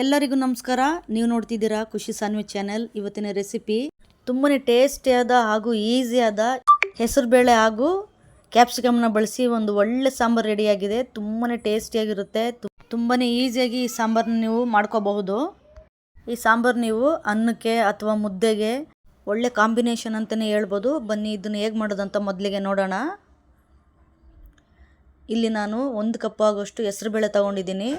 ಎಲ್ಲರಿಗೂ ನಮಸ್ಕಾರ. ನೀವು ನೋಡ್ತಿದ್ದೀರಾ ಖುಷಿ ಸಾನ್ವಿ ಚಾನೆಲ್. ಇವತ್ತಿನ ರೆಸಿಪಿ ತುಂಬಾ ಟೇಸ್ಟಿಯಾದ ಹಾಗೂ ಈಸಿಯಾದ ಹೆಸರುಬೇಳೆ ಹಾಗೂ ಕ್ಯಾಪ್ಸಿಕಮ್ನ ಬಳಸಿ ಒಂದು ಒಳ್ಳೆ ಸಾಂಬಾರು ರೆಡಿಯಾಗಿದೆ ತುಂಬಾ ಟೇಸ್ಟಿಯಾಗಿರುತ್ತೆ ತುಂಬಾ ಈಸಿಯಾಗಿ ಈ ಸಾಂಬಾರನ್ನ ನೀವು ಮಾಡ್ಕೋಬಹುದು. ಈ ಸಾಂಬಾರು ನೀವು ಅನ್ನಕ್ಕೆ ಅಥವಾ ಮುದ್ದೆಗೆ ಒಳ್ಳೆ ಕಾಂಬಿನೇಷನ್ ಅಂತಲೇ ಹೇಳ್ಬೋದು. ಬನ್ನಿ, ಇದನ್ನು ಹೇಗೆ ಮಾಡೋದಂತ ಮೊದಲಿಗೆ ನೋಡೋಣ. ಇಲ್ಲಿ ನಾನು ಒಂದು ಕಪ್ ಆಗೋಷ್ಟು ಹೆಸರುಬೇಳೆ ತೊಗೊಂಡಿದ್ದೀನಿ.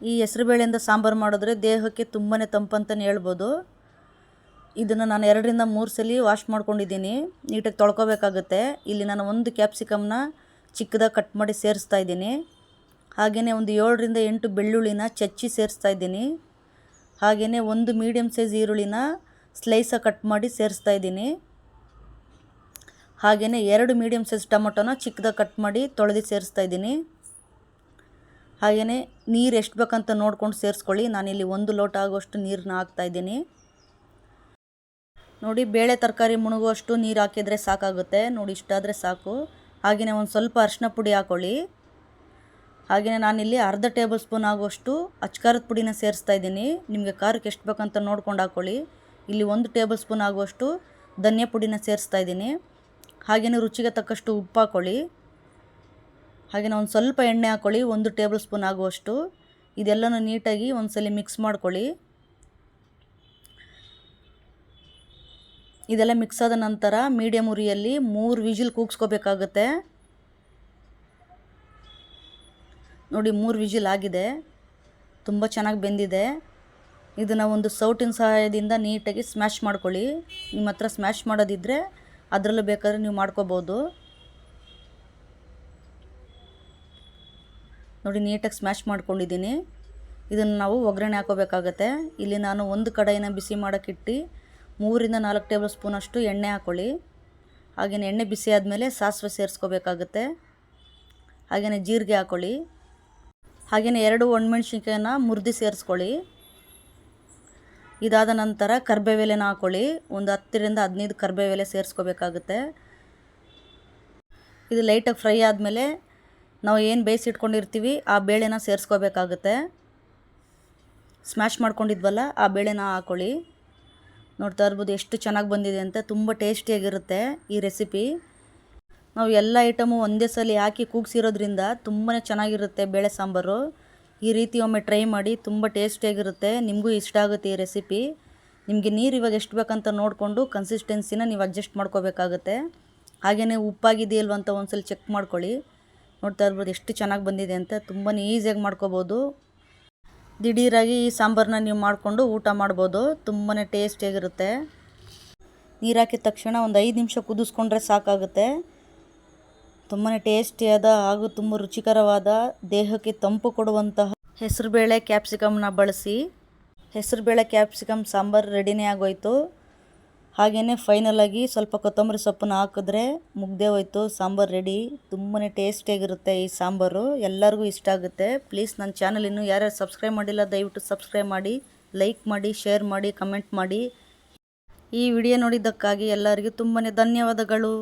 ಈ ಹೆಸರುಬೇಳೆಯಿಂದ ಸಾಂಬಾರು ಮಾಡಿದ್ರೆ ದೇಹಕ್ಕೆ ತುಂಬಾ ತಂಪಂತಲೇ ಹೇಳ್ಬೋದು. ಇದನ್ನು ನಾನು ಎರಡರಿಂದ ಮೂರು ಸಲ ವಾಶ್ ಮಾಡ್ಕೊಂಡಿದ್ದೀನಿ. ನೀಟಾಗಿ ತೊಳ್ಕೊಬೇಕಾಗುತ್ತೆ. ಇಲ್ಲಿ ನಾನು ಒಂದು ಕ್ಯಾಪ್ಸಿಕಮ್ನ ಚಿಕ್ಕದಾಗಿ ಕಟ್ ಮಾಡಿ ಸೇರಿಸ್ತಾ ಇದ್ದೀನಿ. ಹಾಗೆಯೇ ಒಂದು ಏಳರಿಂದ ಎಂಟು ಬೆಳ್ಳುಳ್ಳಿನ ಚಚ್ಚಿ ಸೇರಿಸ್ತಾ ಇದ್ದೀನಿ. ಹಾಗೆಯೇ ಒಂದು ಮೀಡಿಯಮ್ ಸೈಜ್ ಈರುಳ್ಳಿನ ಸ್ಲೈಸಾಗಿ ಕಟ್ ಮಾಡಿ ಸೇರಿಸ್ತಾ ಇದ್ದೀನಿ. ಹಾಗೆಯೇ ಎರಡು ಮೀಡಿಯಮ್ ಸೈಜ್ ಟೊಮೊಟೊನ ಚಿಕ್ಕದಾಗಿ ಕಟ್ ಮಾಡಿ ತೊಳೆದು ಸೇರಿಸ್ತಾ ಇದ್ದೀನಿ. ಹಾಗೆಯೇ ನೀರು ಎಷ್ಟು ಬೇಕಂತ ನೋಡ್ಕೊಂಡು ಸೇರಿಸ್ಕೊಳ್ಳಿ. ನಾನಿಲ್ಲಿ ಒಂದು ಲೋಟ ಆಗುವಷ್ಟು ನೀರನ್ನ ಹಾಕ್ತಾಯಿದ್ದೀನಿ ನೋಡಿ, ಬೇಳೆ ತರಕಾರಿ ಮುಳುಗುವಷ್ಟು ನೀರು ಹಾಕಿದರೆ ಸಾಕಾಗುತ್ತೆ. ನೋಡಿ ಇಷ್ಟಾದರೆ ಸಾಕು. ಹಾಗೆಯೇ ಒಂದು ಸ್ವಲ್ಪ ಅರಿಶಿನ ಪುಡಿ ಹಾಕ್ಕೊಳ್ಳಿ ಹಾಗೆಯೇ ನಾನಿಲ್ಲಿ ಅರ್ಧ ಟೇಬಲ್ ಸ್ಪೂನ್ ಆಗುವಷ್ಟು ಅಚ್ಕಾರದ ಪುಡಿನ ಸೇರಿಸ್ತಾ ಇದ್ದೀನಿ. ನಿಮಗೆ ಖಾರಕ್ಕೆ ಎಷ್ಟು ಬೇಕಂತ ನೋಡ್ಕೊಂಡು ಹಾಕ್ಕೊಳ್ಳಿ ಇಲ್ಲಿ ಒಂದು ಟೇಬಲ್ ಸ್ಪೂನ್ ಆಗುವಷ್ಟು ಧನಿಯಾ ಪುಡಿನ ಸೇರಿಸ್ತಾ ಇದ್ದೀನಿ. ಹಾಗೆಯೇ ರುಚಿಗೆ ತಕ್ಕಷ್ಟು ಉಪ್ಪು ಹಾಕ್ಕೊಳ್ಳಿ ಹಾಗೆಯೇ ಒಂದು ಸ್ವಲ್ಪ ಎಣ್ಣೆ ಹಾಕ್ಕೊಳ್ಳಿ ಒಂದು ಟೇಬಲ್ ಸ್ಪೂನ್ ಆಗುವಷ್ಟು. ಇದೆಲ್ಲನೂ ನೀಟಾಗಿ ಒಂದ್ಸಲ ಮಿಕ್ಸ್ ಮಾಡ್ಕೊಳ್ಳಿ. ಇದೆಲ್ಲ ಮಿಕ್ಸ್ ಆದ ನಂತರ ಮೀಡಿಯಮ್ ಉರಿಯಲ್ಲಿ ಮೂರು ವಿಜಿಲ್ ಕೂಗಿಸ್ಕೋಬೇಕಾಗತ್ತೆ. ನೋಡಿ, ಮೂರು ವಿಜಿಲ್ ಆಗಿದೆ. ತುಂಬ ಚೆನ್ನಾಗಿ ಬೆಂದಿದೆ. ಇದನ್ನು ಒಂದು ಸೌಟಿನ ಸಹಾಯದಿಂದ ನೀಟಾಗಿ ಸ್ಮ್ಯಾಶ್ ಮಾಡ್ಕೊಳ್ಳಿ. ನಿಮ್ಮ ಹತ್ರ ಸ್ಮ್ಯಾಶ್ ಮಾಡೋದಿದ್ದರೆ ಅದರಲ್ಲೂ ಬೇಕಾದ್ರೆ ನೀವು ಮಾಡ್ಕೋಬೋದು. ನೋಡಿ, ನೀಟಾಗಿ ಸ್ಮ್ಯಾಶ್ ಮಾಡ್ಕೊಂಡಿದ್ದೀನಿ. ಇದನ್ನು ನಾವು ಒಗ್ಗರಣೆ ಹಾಕೋಬೇಕಾಗತ್ತೆ. ಇಲ್ಲಿ ನಾನು ಒಂದು ಕಡಾಯಿನ ಬಿಸಿ ಮಾಡೋಕ್ಕಿಟ್ಟು ಮೂರಿಂದ ನಾಲ್ಕು ಟೇಬಲ್ ಸ್ಪೂನಷ್ಟು ಎಣ್ಣೆ ಹಾಕ್ಕೊಳ್ಳಿ ಹಾಗೆಯೇ ಎಣ್ಣೆ ಬಿಸಿ ಆದಮೇಲೆ ಸಾಸಿವೆ ಸೇರಿಸ್ಕೋಬೇಕಾಗತ್ತೆ. ಹಾಗೆಯೇ ಜೀರಿಗೆ ಹಾಕ್ಕೊಳ್ಳಿ ಹಾಗೆಯೇ ಎರಡು ಒಣಮೆಣ್ಸಿನ್ಕಾಯನ್ನ ಮುರಿದು ಸೇರಿಸ್ಕೊಳ್ಳಿ. ಇದಾದ ನಂತರ ಕರ್ಬೇವೆಲೆನ ಹಾಕ್ಕೊಳ್ಳಿ ಒಂದು ಹತ್ತರಿಂದ ಹದಿನೈದು ಕರ್ಬೇವೆಲೆ ಸೇರಿಸ್ಕೋಬೇಕಾಗುತ್ತೆ. ಇದು ಲೈಟಾಗಿ ಫ್ರೈ ಆದಮೇಲೆ ನಾವು ಏನು ಬೇಯಿಸಿಟ್ಕೊಂಡಿರ್ತೀವಿ ಆ ಬೇಳೆನ ಸೇರಿಸ್ಕೋಬೇಕಾಗುತ್ತೆ. ಸ್ಮ್ಯಾಶ್ ಮಾಡ್ಕೊಂಡಿದ್ವಲ್ಲ, ಆ ಬೇಳೆನ ಹಾಕೊಳ್ಳಿ. ನೋಡ್ತಾ ಇರ್ಬೋದು ಎಷ್ಟು ಚೆನ್ನಾಗಿ ಬಂದಿದೆ ಅಂತ ತುಂಬ ಟೇಸ್ಟಿಯಾಗಿರುತ್ತೆ ಈ ರೆಸಿಪಿ ನಾವು ಎಲ್ಲ ಐಟಮು ಒಂದೇ ಸಲ ಹಾಕಿ ಕೂಗಿಸಿರೋದ್ರಿಂದ ತುಂಬಾ ಚೆನ್ನಾಗಿರುತ್ತೆ ಬೇಳೆ ಸಾಂಬಾರು. ಈ ರೀತಿ ಒಮ್ಮೆ ಟ್ರೈ ಮಾಡಿ ತುಂಬ ಟೇಸ್ಟಿಯಾಗಿರುತ್ತೆ ನಿಮಗೂ ಇಷ್ಟ ಆಗುತ್ತೆ ಈ ರೆಸಿಪಿ ನಿಮಗೆ ನೀರು ಇವಾಗ ಎಷ್ಟು ಬೇಕಂತ ನೋಡಿಕೊಂಡು ಕನ್ಸಿಸ್ಟೆನ್ಸಿನ ನೀವು ಅಡ್ಜಸ್ಟ್ ಮಾಡ್ಕೋಬೇಕಾಗುತ್ತೆ. ಹಾಗೆಯೇ ಉಪ್ಪಾಗಿದೆಯಲ್ವ ಅಂತ ಒಂದ್ಸಲ ಚೆಕ್ ಮಾಡ್ಕೊಳ್ಳಿ. ನೋಡ್ತಾ ಇರ್ಬೋದು ಎಷ್ಟು ಚೆನ್ನಾಗಿ ಬಂದಿದೆ ಅಂತ. ತುಂಬಾ ಈಸಿಯಾಗಿ ಮಾಡ್ಕೋಬೋದು. ದಿಢೀರಾಗಿ ಈ ಸಾಂಬಾರನ್ನ ನೀವು ಮಾಡಿಕೊಂಡು ಊಟ ಮಾಡ್ಬೋದು. ತುಂಬಾ ಟೇಸ್ಟಿಯಾಗಿರುತ್ತೆ ನೀರು ಹಾಕಿದ ತಕ್ಷಣ ಒಂದು ಐದು ನಿಮಿಷ ಕುದಿಸ್ಕೊಂಡ್ರೆ ಸಾಕಾಗುತ್ತೆ. ತುಂಬಾ ಟೇಸ್ಟಿಯಾದ ಹಾಗೂ ತುಂಬ ರುಚಿಕರವಾದ, ದೇಹಕ್ಕೆ ತಂಪು ಕೊಡುವಂತಹ ಹೆಸರುಬೇಳೆ ಕ್ಯಾಪ್ಸಿಕಮ್ನ ಬಳಸಿ. ಹೆಸರುಬೇಳೆ ಕ್ಯಾಪ್ಸಿಕಮ್ ಸಾಂಬಾರು ರೆಡಿನೇ ಆಗೋಯ್ತು. ಹಾಗೆಯೇ ಫೈನಲಾಗಿ ಸ್ವಲ್ಪ ಕೊತ್ತಂಬರಿ ಸೊಪ್ಪನ್ನ ಹಾಕಿದ್ರೆ ಮುಗ್ದೇ ಹೋಯ್ತು, ಸಾಂಬಾರು ರೆಡಿ ತುಂಬಾ ಟೇಸ್ಟಿಯಾಗಿರುತ್ತೆ ಈ ಸಾಂಬಾರು. ಎಲ್ಲರಿಗೂ ಇಷ್ಟ ಆಗುತ್ತೆ. ಪ್ಲೀಸ್ ನನ್ನ ಚಾನಲ್ ಇನ್ನೂ ಯಾರ್ಯಾರು ಸಬ್ಸ್ಕ್ರೈಬ್ ಮಾಡಿಲ್ಲ, ದಯವಿಟ್ಟು ಸಬ್ಸ್ಕ್ರೈಬ್ ಮಾಡಿ ಲೈಕ್ ಮಾಡಿ ಶೇರ್ ಮಾಡಿ ಕಮೆಂಟ್ ಮಾಡಿ. ಈ ವಿಡಿಯೋ ನೋಡಿದ್ದಕ್ಕಾಗಿ ಎಲ್ಲರಿಗೂ ತುಂಬನೇ ಧನ್ಯವಾದಗಳು.